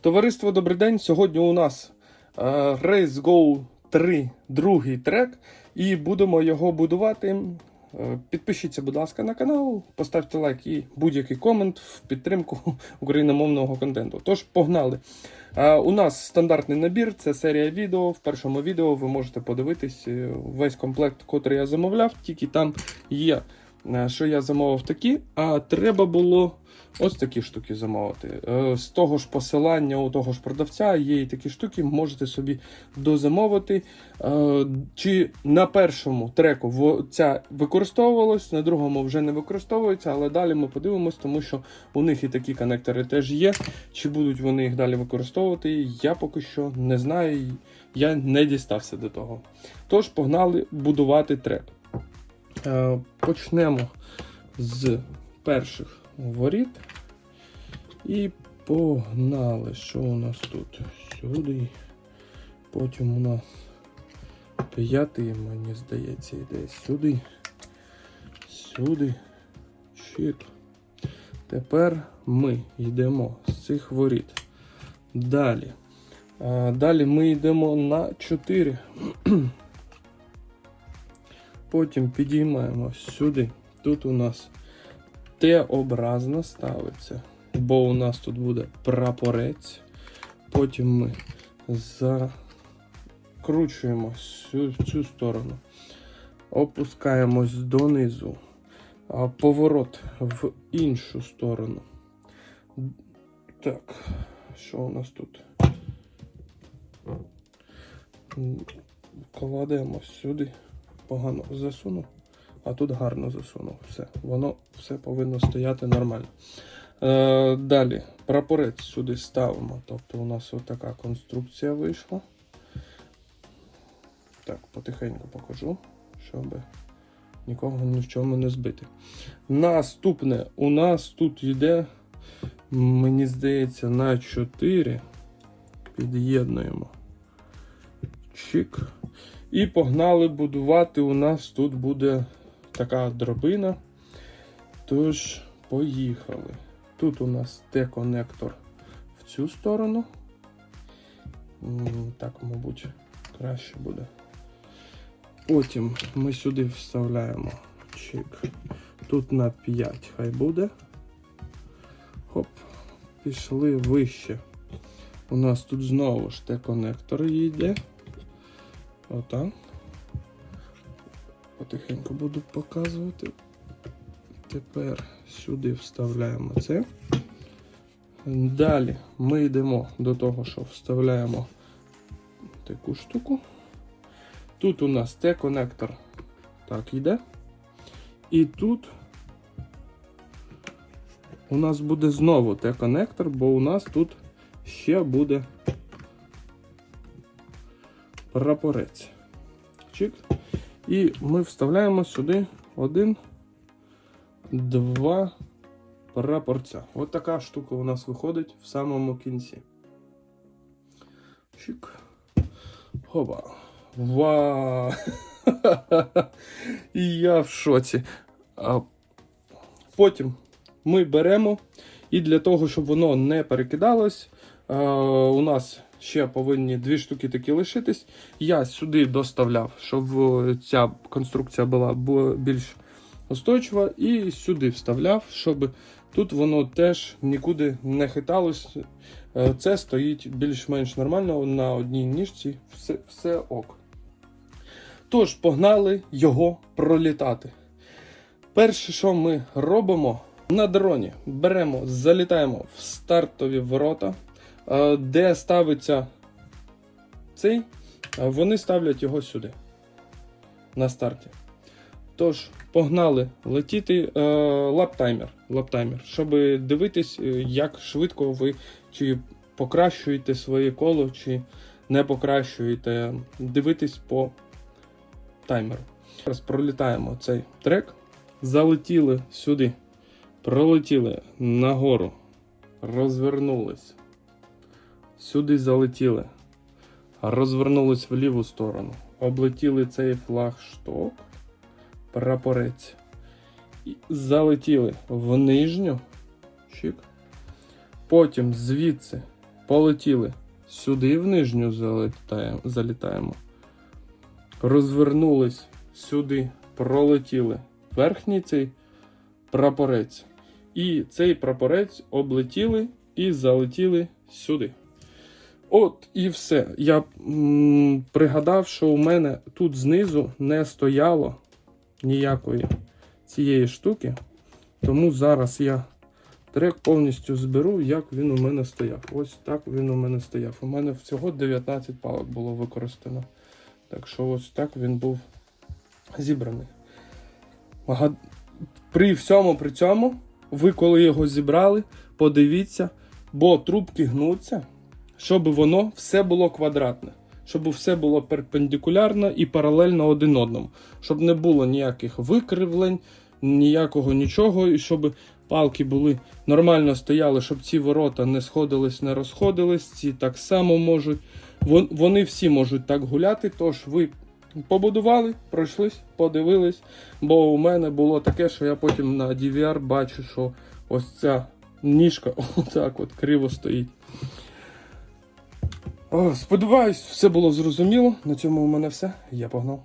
Товариство, добрий день. Сьогодні у нас е, Race Go 3, другий трек, і будемо його будувати. Е, Підпишіться, будь ласка, на канал, поставте лайк і будь-який комент в підтримку україномовного контенту. Тож, погнали. Е, У нас стандартний набір, це серія відео. В першому відео ви можете подивитись весь комплект, котрий я замовляв, тільки там є, що я замовив такі, а треба було. Ось такі штуки замовити. Е, З того ж посилання у того ж продавця є і такі штуки, можете собі дозамовити. Е, Чи на першому треку ця використовувалась, на другому вже не використовується, але далі ми подивимось, тому що у них і такі коннектори теж є. Чи будуть вони їх далі використовувати, я поки що не знаю. Я не дістався до того. Тож погнали будувати трек. Е, Почнемо з перших воріт. І погнали. Що у нас тут? Сюди. Потім у нас п'ятий, мені здається, йде сюди. Сюди. Чик. Тепер ми йдемо з цих воріт. Далі. Далі ми йдемо на 4. Потім підіймаємо сюди. Тут у нас Т-образно ставиться, бо у нас тут буде прапорець. Потім ми закручуємо цю, цю сторону, опускаємось донизу, поворот в іншу сторону. Так, що у нас тут? Кладемо сюди, погано засунув. А тут гарно засунув. Все. Воно все повинно стояти нормально. Е, далі прапорець сюди ставимо. Тобто у нас отака конструкція вийшла. Так, потихеньку покажу, щоб нікого ні в чому не збити. Наступне у нас тут йде, мені здається, на 4. Під'єднуємо. Чик. І погнали будувати. У нас тут буде така дробина. Тож, поїхали. Тут у нас Т-конектор в цю сторону. Так, мабуть, краще буде. Потім ми сюди вставляємо чик. Тут на 5 хай буде. Хоп, пішли вище. У нас тут знову ж Т-конектор йде. Отак. Потихеньку буду показувати. Тепер сюди вставляємо це. Далі ми йдемо до того, що вставляємо таку штуку. Тут у нас Т-конектор так йде. І тут у нас буде знову Т-конектор, бо у нас тут ще буде прапорець. Чик. І ми вставляємо сюди один, два прапорця. От така штука у нас виходить в самому кінці. Чик. Хоба. Вау! І я в шоці. А потім ми беремо, і для того, щоб воно не перекидалось, е, у нас ще повинні дві штуки такі лишитись. Я сюди доставляв, щоб е, ця конструкція була більш устойчива, і сюди вставляв, щоб тут воно теж нікуди не хиталось. Е, Це стоїть більш-менш нормально на одній ніжці, все, все ок. Тож, погнали його пролітати. Перше, що ми робимо на дроні, беремо, залітаємо в стартові ворота, де ставиться цей, вони ставлять його сюди. На старті. Тож, погнали летіти е, лаптаймер, лаптаймер, щоб дивитись, е, як швидко ви чи покращуєте своє коло, чи не покращуєте. Дивитись по таймеру. Зараз пролітаємо цей трек. Залетіли сюди. Пролетіли нагору. Розвернулись. Сюди залетіли. Розвернулись в ліву сторону. Облетіли цей флагшток. Прапорець. І залетіли в нижню. Чик. Потім звідси полетіли. Сюди в нижню залітаємо, залітаємо. Розвернулись сюди, пролетіли. Верхній цей прапорець. І цей прапорець облетіли і залетіли сюди. От і все. Я м, пригадав, що у мене тут знизу не стояло ніякої цієї штуки. Тому зараз я трек повністю зберу, як він у мене стояв. Ось так він у мене стояв. У мене всього 19 палок було використано. Так що ось так він був зібраний. При всьому при цьому, ви коли його зібрали, подивіться, бо трубки гнуться, щоб воно все було квадратне. Щоб все було перпендикулярно і паралельно один одному. Щоб не було ніяких викривлень, ніякого нічого, і щоб палки були нормально стояли, щоб ці ворота не сходились, не розходились. Ці так само можуть. Вони всі можуть так гуляти. Тож ви побудували, пройшлись, подивились. Бо у мене було таке, що я потім на DVR бачу, що ось ця ніжка отак от криво стоїть. Сподіваюсь, все було зрозуміло. На цьому у мене все. Я погнав.